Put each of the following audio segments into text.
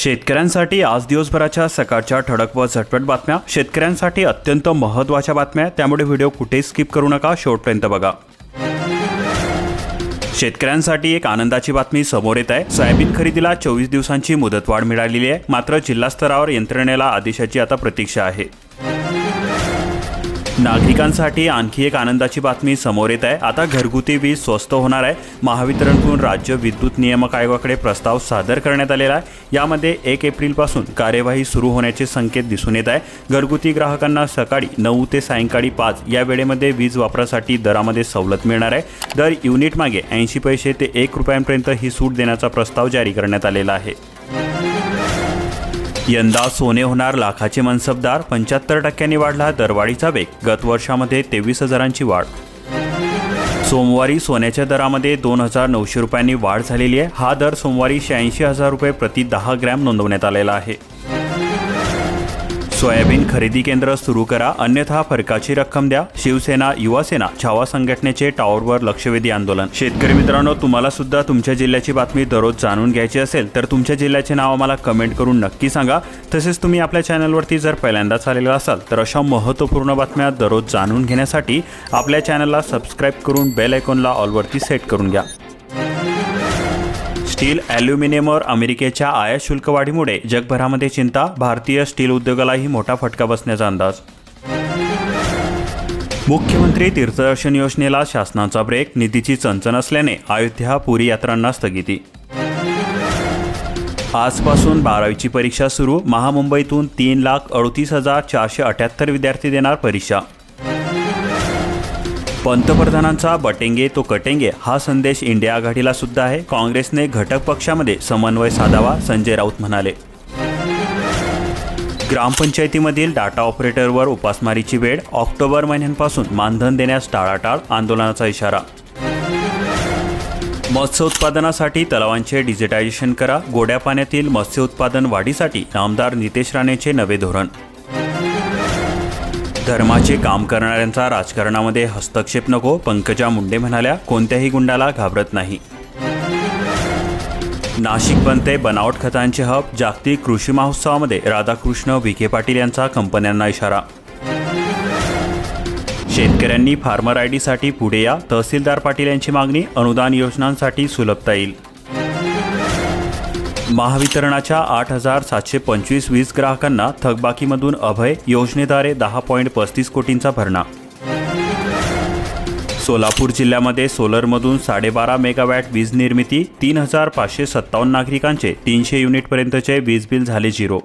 शेतकऱ्यांसाठी आज दिवसभराच्या सकाळच्या ठळक व झटपट बातम्या. शेतकऱ्यांसाठी अत्यंत महत्त्वाच्या बातम्या. त्यामुळे व्हिडिओ कुठे स्किप करू नका. शेवटपर्यंत बघा. शेतकऱ्यांसाठी एक आनंदाची बातमी समोर येत आहे. सोयाबीन खरेदीला चोवीस दिवसांची मुदतवाढ मिळालेली आहे. मात्र जिल्हा स्तरावर यंत्रणेला आदेशाची आता प्रतीक्षा आहे. नागरिकांसाठी आणखी एक आनंदाची बातमी समोर येत आहे. आता घरगुती वीज स्वस्त होणार आहे. महावितरणकडून राज्य विद्युत नियामक आयोगाकडे प्रस्ताव सादर करण्यात आलेला आहे. यामध्ये एक एप्रिलपासून कार्यवाही सुरू होण्याचे संकेत दिसून येत आहे. घरगुती ग्राहकांना सकाळी नऊ ते सायंकाळी पाच या वेळेमध्ये वीज वापरासाठी दरामध्ये सवलत मिळणार आहे. दर युनिट मागे ऐंशी पैसे ते एक रुपयांपर्यंत ही सूट देण्याचा प्रस्ताव जारी करण्यात आलेला आहे. यंदा सोने होणार लाखाचे मनसबदार पंच्याहत्तर टक्क्यांनी वाढला दरवाढीचा वेग. गत वर्षामध्ये तेवीस हजारांची वाढ. सोमवारी सोन्याच्या दरामध्ये दोन हजार नऊशे रुपयांनी वाढ झालेली आहे. हा दर सोमवारी शहाऐंशी हजार रुपये प्रति दहा ग्रॅम नोंदवण्यात आलेला आहे. सोयाबीन खरेदी केंद्र सुरू करा अन्यथा फरकाची रक्कम द्या. शिवसेना युवासेना छावा संघटनेचे टॉवरवर लक्षवेधी आंदोलन. शेतकरी मित्रांनो तुम्हाला सुद्धा तुमच्या जिल्ह्याची बातमी दररोज जाणून घ्यायची असेल तर तुमच्या जिल्ह्याचे नाव आम्हाला कमेंट करून नक्की सांगा. तसेच तुम्ही आपल्या चॅनलवरती जर पहिल्यांदाच आलेला असाल तर अशा महत्त्वपूर्ण बातम्या दररोज जाणून घेण्यासाठी आपल्या चॅनलला सबस्क्राईब करून बेल आयकॉनला ऑलवरती सेट करून घ्या. स्टील ॲल्युमिनियमवर अमेरिकेच्या आयात शुल्क वाढीमुळे जगभरामध्ये चिंता भारतीय स्टील उद्योगालाही मोठा फटका बसण्याचा अंदाज. मुख्यमंत्री तीर्थदर्शन योजनेला शासनाचा ब्रेक निधीची चणचण असल्याने अयोध्या पुरी यात्रांना स्थगिती. आजपासून बारावीची परीक्षा सुरू महामुंबईतून तीन लाख अडतीस हजार चारशे अठ्याहत्तर विद्यार्थी देणार परीक्षा. पंतप्रधानांचा बटेंगे तो कटेंगे हा संदेश इंडिया आघाडीला सुद्धा आहे. काँग्रेसने घटक पक्षामध्ये समन्वय साधावा संजय राऊत म्हणाले. ग्रामपंचायतीमधील डाटा ऑपरेटरवर उपासमारीची वेळ ऑक्टोबर महिन्यांपासून मानधन देण्यास टाळाटाळ आंदोलनाचा इशारा. मत्स्य उत्पादनासाठी तलावांचे डिजिटायझेशन करा गोड्या पाण्यातील मत्स्य उत्पादन वाढीसाठी आमदार नितेश राणेचे नवे धोरण. धर्माचे काम करणाऱ्यांचा राजकारणामध्ये हस्तक्षेप नको पंकजा मुंडे म्हणाल्या कोणत्याही गुंडाला घाबरत नाही. नाशिक बनते बनावट खतांचे हब जागतिक कृषी महोत्सवामध्ये राधाकृष्ण विखे पाटील यांचा कंपन्यांना इशारा. शेतकऱ्यांनी फार्मर आय डीसाठी पुढे या तहसीलदार पाटील यांची मागणी अनुदान योजनांसाठी सुलभता येईल. महावितरणाच्या आठ हजार सातशे पंचवीस वीज ग्राहकांना थकबाकीमधून अभय योजनेद्वारे दहा पॉईंट पस्तीस कोटींचा भरणा. सोलापूर जिल्ह्यामध्ये सोलरमधून साडेबारा मेगावॅट वीज निर्मिती तीन हजार पाचशे सत्तावन्न नागरिकांचे तीनशे युनिटपर्यंतचे वीज बिल झाले झिरो.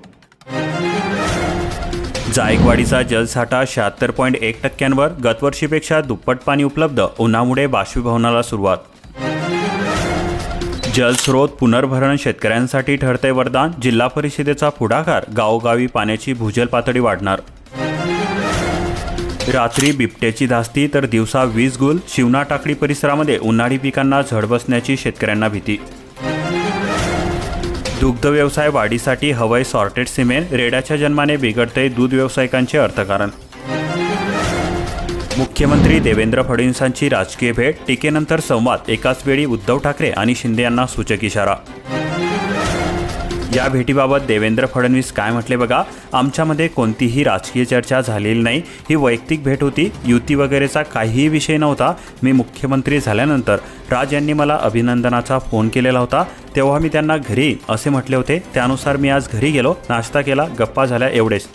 जायकवाडीचा जलसाठा शहात्तर पॉईंट एक टक्क्यांवर गतवर्षीपेक्षा दुप्पट पाणी उपलब्ध उन्हामुळे बाष्पीभवनाला सुरुवात. जलस्रोत पुनर्भरण शेतकऱ्यांसाठी ठरते वरदान जिल्हा परिषदेचा पुढाकार गावोगावी पाण्याची भूजल पातळी वाढणार. रात्री बिबट्याची धास्ती तर दिवसा वीज गुल शिवना टाकडी परिसरामध्ये उन्हाळी पिकांना झड बसण्याची शेतकऱ्यांना भीती. दुग्ध व्यवसाय वाढीसाठी हवय सॉर्टेड सिमेंट रेड्याच्या जन्माने बिघडते दूध व्यावसायिकांचे अर्थकारण. मुख्यमंत्री देवेंद्र फडणवीसांची राजकीय भेट टीकेनंतर संवाद एकाच वेळी उद्धव ठाकरे आणि शिंदे यांना सूचक इशारा. या भेटीबाबत देवेंद्र फडणवीस काय म्हटले बघा आमच्यामध्ये कोणतीही राजकीय चर्चा झालेली नाही. ही वैयक्तिक भेट होती युती वगैरेचा काहीही विषय नव्हता. मी मुख्यमंत्री झाल्यानंतर राज यांनी मला अभिनंदनाचा फोन केलेला होता. तेव्हा मी त्यांना घरी असे म्हटले होते. त्यानुसार मी आज घरी गेलो नाश्ता केला गप्पा झाल्या एवढेच.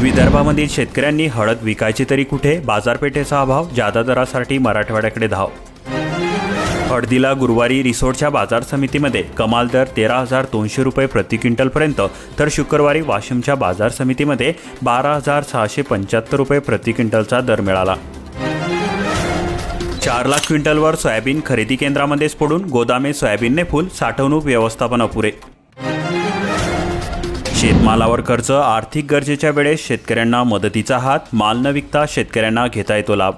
विदर्भामधील शेतकऱ्यांनी हळद विकायची तरी कुठे? बाजारपेठेचा अभाव? जादा दरासाठी मराठवाड्याकडे धाव. हळदीला गुरुवारी रिसोर्टच्या बाजार समितीमध्ये कमाल दर तेरा हजार दोनशे रुपये प्रति क्विंटलपर्यंत तर शुक्रवारी वाशिमच्या बाजार समितीमध्ये बारा हजार सहाशे पंच्याहत्तर रुपये प्रति क्विंटलचा दर मिळाला. चार लाख क्विंटलवर सोयाबीन खरेदी केंद्रामध्येच पडून गोदामे सोयाबीनने फुल साठवणूक व्यवस्थापन अपुरे शेतमालावर कर्ज आर्थिक गरजेच्या वेळेस शेतकऱ्यांना मदतीचा हात माल न विकता शेतकऱ्यांना घेता येतो लाभ.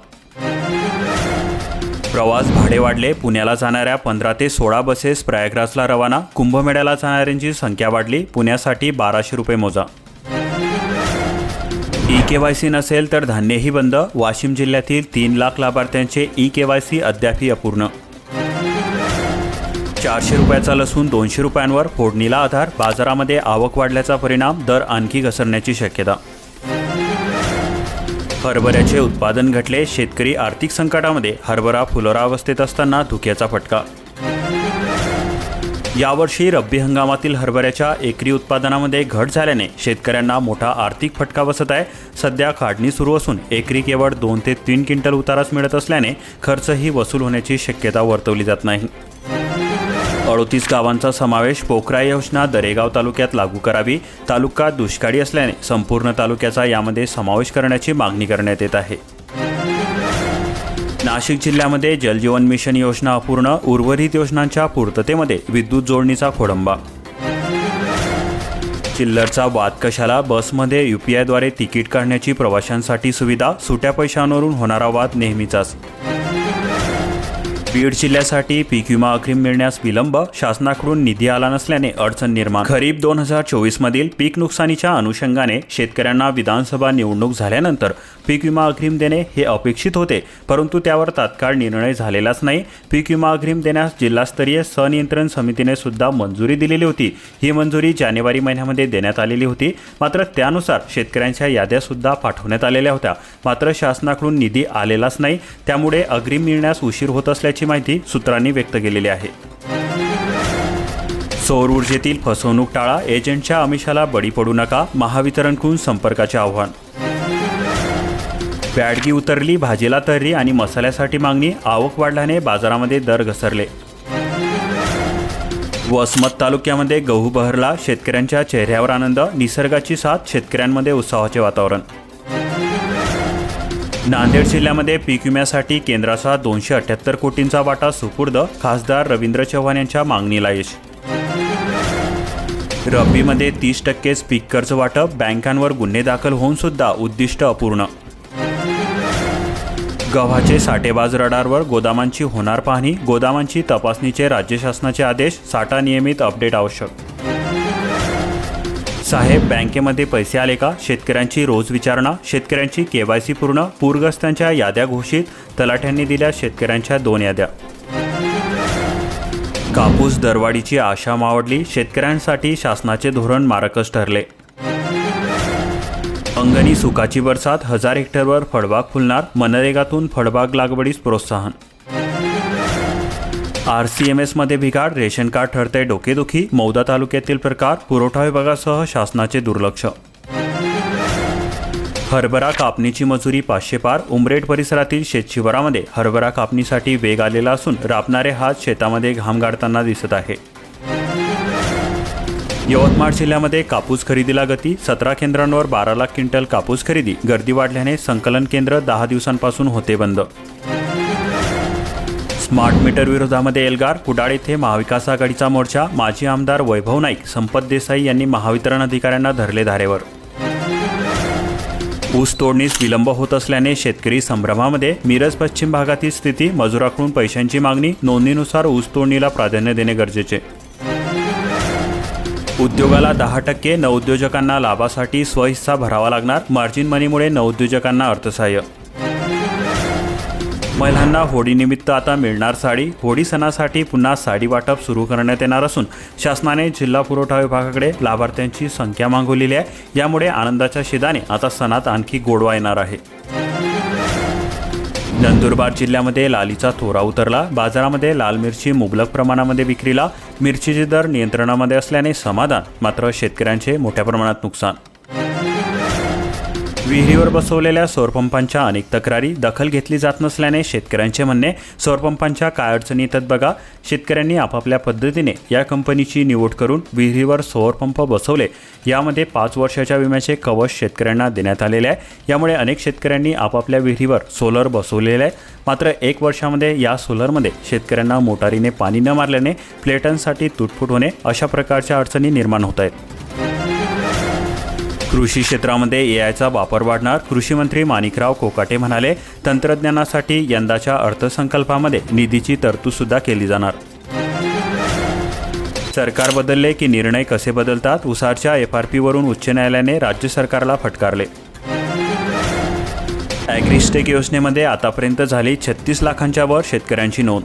प्रवास भाडे वाढले पुण्याला जाणाऱ्या पंधरा ते सोळा बसेस प्रयागराजला रवाना कुंभमेळ्याला जाणाऱ्यांची संख्या वाढली पुण्यासाठी बाराशे रुपये मोजा. ई के वाय सी नसेल तर धान्यही बंद वाशिम जिल्ह्यातील तीन लाख लाभार्थ्यांचे ई के वाय सी अद्यापही अपूर्ण. चारशे रुपयाचा लसूण दोनशे रुपयांवर फोडणीला आधार बाजारामध्ये आवक वाढल्याचा परिणाम दर आणखी घसरण्याची शक्यता. हरभऱ्याचे उत्पादन घटले शेतकरी आर्थिक संकटामध्ये हरभरा फुलोरावस्थेत असताना धुक्याचा फटका. यावर्षी रब्बी हंगामातील हरभऱ्याच्या एकरी उत्पादनामध्ये घट झाल्याने शेतकऱ्यांना मोठा आर्थिक फटका बसत आहे. सध्या काढणी सुरू असून एकरी केवळ दोन ते तीन क्विंटल उताराच मिळत असल्याने खर्चही वसूल होण्याची शक्यता वर्तवली जात नाही. अडोतीस गावांचा समावेश पोखरा योजना दरेगाव तालुक्यात लागू करावी तालुका दुष्काळी असल्याने संपूर्ण तालुक्याचा यामध्ये समावेश करण्याची मागणी करण्यात येत आहे. नाशिक जिल्ह्यामध्ये जलजीवन मिशन योजना अपूर्ण उर्वरित योजनांच्या पूर्ततेमध्ये विद्युत जोडणीचा खोडंबा. चिल्लरचा वाद कशाला बसमध्ये युपीआयद्वारे तिकीट काढण्याची प्रवाशांसाठी सुविधा सुट्या पैशांवरून होणारा वाद नेहमीचाच. बीड जिल्ह्यासाठी पीक विमा अग्रिम मिळण्यास विलंब शासनाकडून निधी आला नसल्याने अडचण निर्माण. खरीप दोन हजार चोवीस मधील पीक नुकसानीच्या अनुषंगाने शेतकऱ्यांना विधानसभा निवडणूक झाल्यानंतर पीक विमा अग्रिम देणे हे अपेक्षित होते परंतु त्यावर तात्काळ निर्णय झालेलाच नाही. पीक विमा अग्रिम देण्यास जिल्हास्तरीय सनियंत्रण समितीने सुद्धा मंजुरी दिलेली होती. ही मंजुरी जानेवारी महिन्यामध्ये देण्यात आलेली होती. मात्र त्यानुसार शेतकऱ्यांच्या याद्या सुद्धा पाठवण्यात आलेल्या होत्या. मात्र शासनाकडून निधी आलेलाच नाही. त्यामुळे अग्रिम मिळण्यास उशीर होत असल्याची माहिती सूत्रांनी व्यक्त केलेली आहे. सौर ऊर्जेतील फसवणूक टाळा एजंटच्या आमिषाला बळी पडू नका महावितरणकडून संपर्काचे आव्हान. बॅडगी उतरली भाजीला तर्री आणि मसाल्यासाठी मागणी आवक वाढल्याने बाजारामध्ये दर घसरले. वसमत तालुक्यामध्ये गहू बहरला शेतकऱ्यांच्या चेहऱ्यावर आनंद निसर्गाची साथ शेतकऱ्यांमध्ये उत्साहाचे वातावरण. नांदेड जिल्ह्यामध्ये पीक विम्यासाठी केंद्राचा दोनशे अठ्याहत्तर कोटींचा वाटा सुपूर्द खासदार रवींद्र चव्हाण यांच्या मागणीला यश. रब्बीमध्ये तीस टक्केच पीक कर्ज वाटप बँकांवर गुन्हे दाखल होऊन सुद्धा उद्दिष्ट अपूर्ण. गव्हाचे साठेबाज रडारवर गोदामांची होणार पाहणी गोदामांची तपासणीचे राज्य शासनाचे आदेश साठा नियमित अपडेट आवश्यक. साहेब बँकेमध्ये पैसे आले का? शेतकऱ्यांची रोज विचारणा शेतकऱ्यांची केवायसी पूर्ण पूरग्रस्तांच्या याद्या घोषित तलाठ्यांनी दिल्या शेतकऱ्यांच्या दोन याद्या. कापूस दरवाढीची आशा मावडली शेतकऱ्यांसाठी शासनाचे धोरण मारकच ठरले. अंगणी सुकाची बरसात हजार हेक्टरवर फळबाग फुलणार मनरेगातून फळबाग लागवडीस प्रोत्साहन. आर सी एम एसमध्ये बिघाड रेशन कार्ड ठरते डोकेदुखी मौदा तालुक्यातील प्रकार पुरवठा विभागासह शासनाचे दुर्लक्ष. हरभरा कापणीची मजुरी पाचशे पार उमरेड परिसरातील शेतशिवारामध्ये हरभरा कापणीसाठी वेग आलेला असून राबणारे हात शेतामध्ये घाम गाडताना दिसत आहे. यवतमाळ जिल्ह्यामध्ये कापूस खरेदीला गती सतरा केंद्रांवर बारा लाख क्विंटल कापूस खरेदी गर्दी वाढल्याने संकलन केंद्र दहा दिवसांपासून होते बंद. स्मार्ट मीटर विरोधामध्ये एल्गार कुडाळ येथे महाविकास आघाडीचा मोर्चा माजी आमदार वैभव नाईक संपत देसाई यांनी महावितरण अधिकाऱ्यांना धरले धारेवर. ऊस तोडणीस विलंब होत असल्याने शेतकरी संभ्रमामध्ये मिरज पश्चिम भागातील स्थिती मजुराकडून पैशांची मागणी नोंदणीनुसार ऊस तोडणीला प्राधान्य देणे गरजेचे. उद्योगाला दहा टक्के नवउद्योजकांना लाभासाठी स्वहिस्सा भरावा लागणार मार्जिन मनीमुळे नवउद्योजकांना अर्थसहाय्य. महिलांना होळीनिमित्त आता मिळणार साडी. होळी सणासाठी पुन्हा साडी वाटप सुरू करण्यात येणार असून शासनाने जिल्हा पुरवठा विभागाकडे लाभार्थ्यांची संख्या मागवलेली आहे. यामुळे आनंदाच्या शिदाने आता सणात आणखी गोडवा येणार आहे. नंदुरबार जिल्ह्यामध्ये लालीचा थोरा उतरला. बाजारामध्ये लाल मिरची मुबलक प्रमाणामध्ये विक्रीला. मिरचीचे दर नियंत्रणामध्ये असल्याने समाधान मात्र शेतकऱ्यांचे मोठ्या प्रमाणात नुकसान. विहिरीवर बसवलेल्या सौरपंपांच्या अनेक तक्रारी दखल घेतली जात नसल्याने शेतकऱ्यांचे म्हणणे सौरपंपांच्या काय अडचणी येतात बघा. शेतकऱ्यांनी आपापल्या पद्धतीने या कंपनीची निवड करून विहिरीवर सौरपंप बसवले. यामध्ये पाच वर्षाच्या विम्याचे कवच शेतकऱ्यांना देण्यात आलेले आहे. यामुळे अनेक शेतकऱ्यांनी आपापल्या विहिरीवर सोलर बसवलेले आहे. मात्र एक वर्षामध्ये या सोलरमध्ये शेतकऱ्यांना मोटारीने पाणी न मारल्याने प्लेटांसाठी तुटफूट होणे अशा प्रकारच्या अडचणी निर्माण होत आहेत. कृषी क्षेत्रामध्ये एआयचा वापर वाढणार. कृषी मंत्री माणिकराव कोकाटे म्हणाले तंत्रज्ञानासाठी यंदाच्या अर्थसंकल्पामध्ये निधीची तरतूद सुद्धा केली जाणार. सरकार बदलले की निर्णय कसे बदलतात? उसारच्या एफ आर पीवरून उच्च न्यायालयाने राज्य सरकारला फटकारले. ॲग्रिस्टेक योजनेमध्ये आतापर्यंत झाली छत्तीस लाखांच्या वर शेतकऱ्यांची नोंद.